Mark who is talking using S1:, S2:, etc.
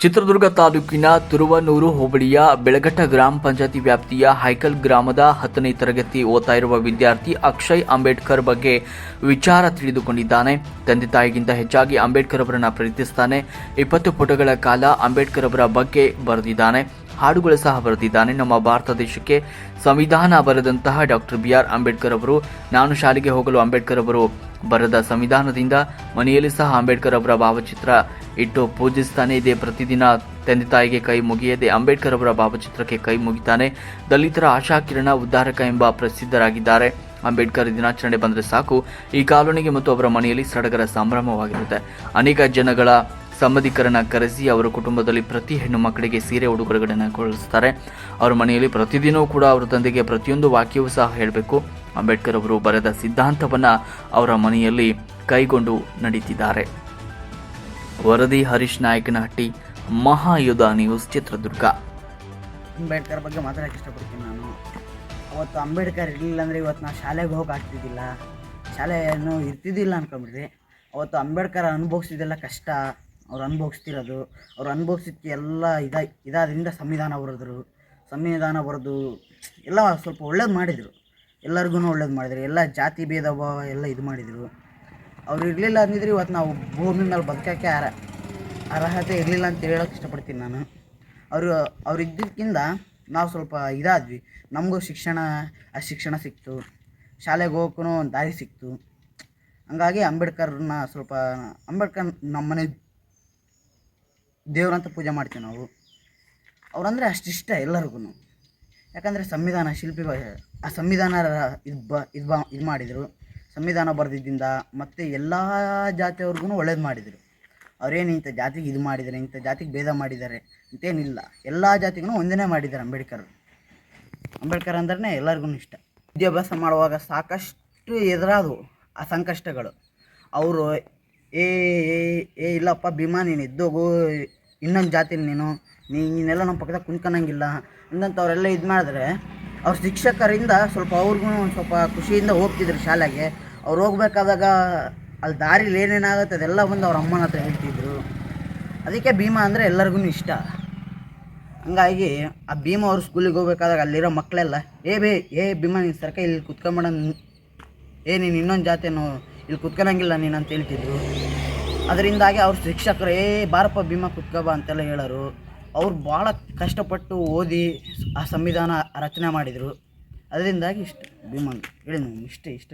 S1: ಚಿತ್ರದುರ್ಗ ತಾಲೂಕಿನ ತುರುವನೂರು ಹೋಬಳಿಯ ಬೆಳಗಟ್ಟ ಗ್ರಾಮ ಪಂಚಾಯತಿ ವ್ಯಾಪ್ತಿಯ ಹೈಕಲ್ ಗ್ರಾಮದ ಹತ್ತನೇ ತರಗತಿ ಓದ್ತಾ ಇರುವ ವಿದ್ಯಾರ್ಥಿ ಅಕ್ಷಯ್ ಅಂಬೇಡ್ಕರ್ ಬಗ್ಗೆ ವಿಚಾರ ತಿಳಿದುಕೊಂಡಿದ್ದಾನೆ. ತಂದೆ ತಾಯಿಗಿಂತ ಹೆಚ್ಚಾಗಿ ಅಂಬೇಡ್ಕರ್ ಅವರನ್ನ ಪ್ರೀತಿಸ್ತಾನೆ. ಇಪ್ಪತ್ತು ಪುಟಗಳ ಕಾಲ ಅಂಬೇಡ್ಕರ್ ಅವರ ಬಗ್ಗೆ ಬರೆದಿದ್ದಾನೆ. ಹಾಡುಗಳು ಸಹ ಬರೆದಿದ್ದಾನೆ. ನಮ್ಮ ಭಾರತ ದೇಶಕ್ಕೆ ಸಂವಿಧಾನ ಬರೆದಂತಹ ಡಾಕ್ಟರ್ ಬಿ ಆರ್ ಅಂಬೇಡ್ಕರ್ ಅವರು, ನಾನು ಶಾಲೆಗೆ ಹೋಗಲು ಅಂಬೇಡ್ಕರ್ ಅವರು ಬರೆದ ಸಂವಿಧಾನದಿಂದ ಮನೆಯಲ್ಲಿ ಸಹ ಅಂಬೇಡ್ಕರ್ ಅವರ ಭಾವಚಿತ್ರ ಇಟ್ಟು ಪೂಜಿಸ್ತಾನೆ. ಇದೆ ಪ್ರತಿದಿನ ತಂದೆ ತಾಯಿಗೆ ಕೈ ಮುಗಿಯದೆ ಅಂಬೇಡ್ಕರ್ ಅವರ ಭಾವಚಿತ್ರಕ್ಕೆ ಕೈ ಮುಗಿತಾನೆ. ದಲಿತರ ಆಶಾಕಿರಣ ಉದ್ಧಾರಕ ಎಂಬ ಪ್ರಸಿದ್ಧರಾಗಿದ್ದಾರೆ. ಅಂಬೇಡ್ಕರ್ ದಿನಾಚರಣೆ ಬಂದರೆ ಸಾಕು. ಈ ಕಾಲೋನಿಗೆ ಮತ್ತು ಅವರ ಮನೆಯಲ್ಲಿ ಸಡಗರ ಸಂಭ್ರಮವಾಗಿರುತ್ತೆ. ಅನೇಕ ಜನಗಳ ಸಂಬಂಧಿಕರನ್ನ ಕರೆಸಿ ಅವರ ಕುಟುಂಬದಲ್ಲಿ ಪ್ರತಿ ಹೆಣ್ಣು ಮಕ್ಕಳಿಗೆ ಸೀರೆ ಉಡುಗೊರೆಗಳನ್ನು ಕೊಡಿಸ್ತಾರೆ. ಅವರ ಮನೆಯಲ್ಲಿ ಪ್ರತಿದಿನವೂ ಕೂಡ ಅವರ ತಂದೆಗೆ ಪ್ರತಿಯೊಂದು ವಾಕ್ಯವೂ ಸಹ ಹೇಳಬೇಕು. ಅಂಬೇಡ್ಕರ್ ಅವರು ಬರೆದ ಸಿದ್ಧಾಂತವನ್ನ ಅವರ ಮನೆಯಲ್ಲಿ ಕೈಗೊಂಡು ನಡೀತಿದ್ದಾರೆ. ವರದಿ ಹರೀಶ್ ನಾಯಕನಹಟ್ಟಿ, ಮಹಾಯುಧ ನ್ಯೂಸ್, ಚಿತ್ರದುರ್ಗ.
S2: ಅಂಬೇಡ್ಕರ್ ಬಗ್ಗೆ ಮಾತಾಡಕ್ಕೆ ಇಷ್ಟಪಡ್ತೀನಿ ನಾನು. ಅವತ್ತು ಅಂಬೇಡ್ಕರ್ ಇರಲಿಲ್ಲ ಅಂದರೆ ಇವತ್ತು ನಾವು ಶಾಲೆಗೆ ಹೋಗಿ ಆಗ್ತಿದ್ದಿಲ್ಲ. ಶಾಲೆಯನ್ನು ಇರ್ತಿದ್ದಿಲ್ಲ ಅನ್ಕೊಂಬಿಡ್ರಿ ಅವತ್ತು ಅಂಬೇಡ್ಕರ್ ಅನುಭವಿಸಿದೆಲ್ಲ ಕಷ್ಟ. ಅವ್ರು ಅನುಭವಿಸ್ತಿರೋದು, ಅವ್ರು ಅನುಭವಿಸಿದ ಎಲ್ಲ ಇದ, ಇದಾದ್ರಿಂದ ಸಂವಿಧಾನ ಬರೆದ್ರು. ಸಂವಿಧಾನ ಬರೆದು ಎಲ್ಲ ಸ್ವಲ್ಪ ಒಳ್ಳೇದು ಮಾಡಿದರು. ಎಲ್ಲರಿಗೂ ಒಳ್ಳೇದು ಮಾಡಿದರು. ಎಲ್ಲ ಜಾತಿ ಭೇದ ಭಾವ ಎಲ್ಲ ಇದು ಮಾಡಿದರು. ಅವ್ರು ಇರಲಿಲ್ಲ ಅಂದಿದ್ರೆ ಇವತ್ತು ನಾವು ಭೂಮಿ ಮೇಲೆ ಬದುಕೋಕ್ಕೆ ಅರ, ಅರ್ಹತೆ ಇರಲಿಲ್ಲ ಅಂತ ಹೇಳೋಕೆ ಇಷ್ಟಪಡ್ತೀನಿ ನಾನು. ಅವರು, ಅವ್ರು ಇದ್ದಕ್ಕಿಂತ ನಾವು ಸ್ವಲ್ಪ ಇದಾದ್ವಿ. ನಮಗೂ ಶಿಕ್ಷಣ ಆ ಶಿಕ್ಷಣ ಸಿಕ್ತು. ಶಾಲೆಗೆ ಹೋಗೋಕ್ಕೂ ಒಂದು ದಾರಿ ಸಿಕ್ತು. ಹಂಗಾಗಿ ಅಂಬೇಡ್ಕರ್ನ ಸ್ವಲ್ಪ, ಅಂಬೇಡ್ಕರ್ ನಮ್ಮನೆ ದೇವ್ರಂತ ಪೂಜೆ ಮಾಡ್ತೀವಿ ನಾವು. ಅವರಂದರೆ ಅಷ್ಟು ಇಷ್ಟ ಎಲ್ಲರಿಗೂ. ಯಾಕಂದರೆ ಸಂವಿಧಾನ ಶಿಲ್ಪಿ ಬ- ಆ ಸಂವಿಧಾನ ಇದು ಬ ಇದು ಬ, ಇದು ಮಾಡಿದರು. ಸಂವಿಧಾನ ಬರೆದಿದ್ದಿಂದ ಮತ್ತು ಎಲ್ಲ ಜಾತಿಯವ್ರಿಗೂ ಒಳ್ಳೇದು ಮಾಡಿದರು. ಅವರೇನು ಇಂಥ ಜಾತಿಗೆ ಇದು ಮಾಡಿದ್ದಾರೆ ಇಂಥ ಜಾತಿಗೆ ಭೇದ ಮಾಡಿದ್ದಾರೆ ಅಂತೇನಿಲ್ಲ. ಎಲ್ಲ ಜಾತಿಗೂ ಒಂದನೇ ಮಾಡಿದ್ದಾರೆ ಅಂಬೇಡ್ಕರ್. ಅಂಬೇಡ್ಕರ್ ಅಂದ್ರೆ ಎಲ್ಲರಿಗೂ ಇಷ್ಟ. ವಿದ್ಯಾಭ್ಯಾಸ ಮಾಡುವಾಗ ಸಾಕಷ್ಟು ಎದುರಾದವು ಆ ಸಂಕಷ್ಟಗಳು. ಅವರು, ಏ ಏ ಏ, ಇಲ್ಲಪ್ಪ ಭೀಮಾ, ನೀನು ಎದ್ದೋಗು ಇನ್ನೊಂದು ಜಾತಿ ನೀನು, ನೀ ನೀನೆಲ್ಲ ನಮ್ಮ ಪಕ್ಕದಾಗ ಕುಂತ್ಕೊಳಂಗಿಲ್ಲ ಅವರೆಲ್ಲ ಇದು ಮಾಡಿದ್ರೆ, ಅವ್ರ ಶಿಕ್ಷಕರಿಂದ ಸ್ವಲ್ಪ ಅವ್ರಿಗೂ ಒಂದು ಸ್ವಲ್ಪ ಖುಷಿಯಿಂದ ಹೋಗ್ತಿದ್ರು ಶಾಲೆಗೆ. ಅವ್ರು ಹೋಗ್ಬೇಕಾದಾಗ ಅಲ್ಲಿ ದಾರಿಲಿ ಏನೇನಾಗುತ್ತೆ ಅದೆಲ್ಲ ಬಂದು ಅವ್ರ ಅಮ್ಮನ ಹತ್ರ ಹೇಳ್ತಿದ್ರು. ಅದಕ್ಕೆ ಭೀಮಾ ಅಂದರೆ ಎಲ್ಲರಿಗೂ ಇಷ್ಟ. ಹಂಗಾಗಿ ಆ ಭೀಮ ಅವ್ರ ಸ್ಕೂಲಿಗೆ ಹೋಗ್ಬೇಕಾದಾಗ ಅಲ್ಲಿರೋ ಮಕ್ಕಳೆಲ್ಲ ಏ ಬೇ, ಏ ಭೀಮ, ನೀನು ಸರ್ಕ ಇಲ್ಲಿ ಕುತ್ಕೊಂಬೇಡ ಏ ನೀನು ಇನ್ನೊಂದು ಜಾತಿನೋ ಇಲ್ಲಿ ಕುತ್ಕೊಳಂಗಿಲ್ಲ ನೀನು ಅಂತ ಹೇಳ್ತಿದ್ರು. ಅದರಿಂದಾಗಿ ಅವ್ರ ಶಿಕ್ಷಕರು ಏ ಬಾರಪ್ಪ ಭೀಮ ಕುತ್ಕೋಬ ಅಂತೆಲ್ಲ ಹೇಳೋರು. ಅವ್ರು ಭಾಳ ಕಷ್ಟಪಟ್ಟು ಓದಿ ಆ ಸಂವಿಧಾನ ರಚನೆ ಮಾಡಿದರು. ಅದರಿಂದಾಗಿ ಇಷ್ಟು. ಭೀಮನ್ ಹೇಳಿ ಇಷ್ಟೇ, ಇಷ್ಟ.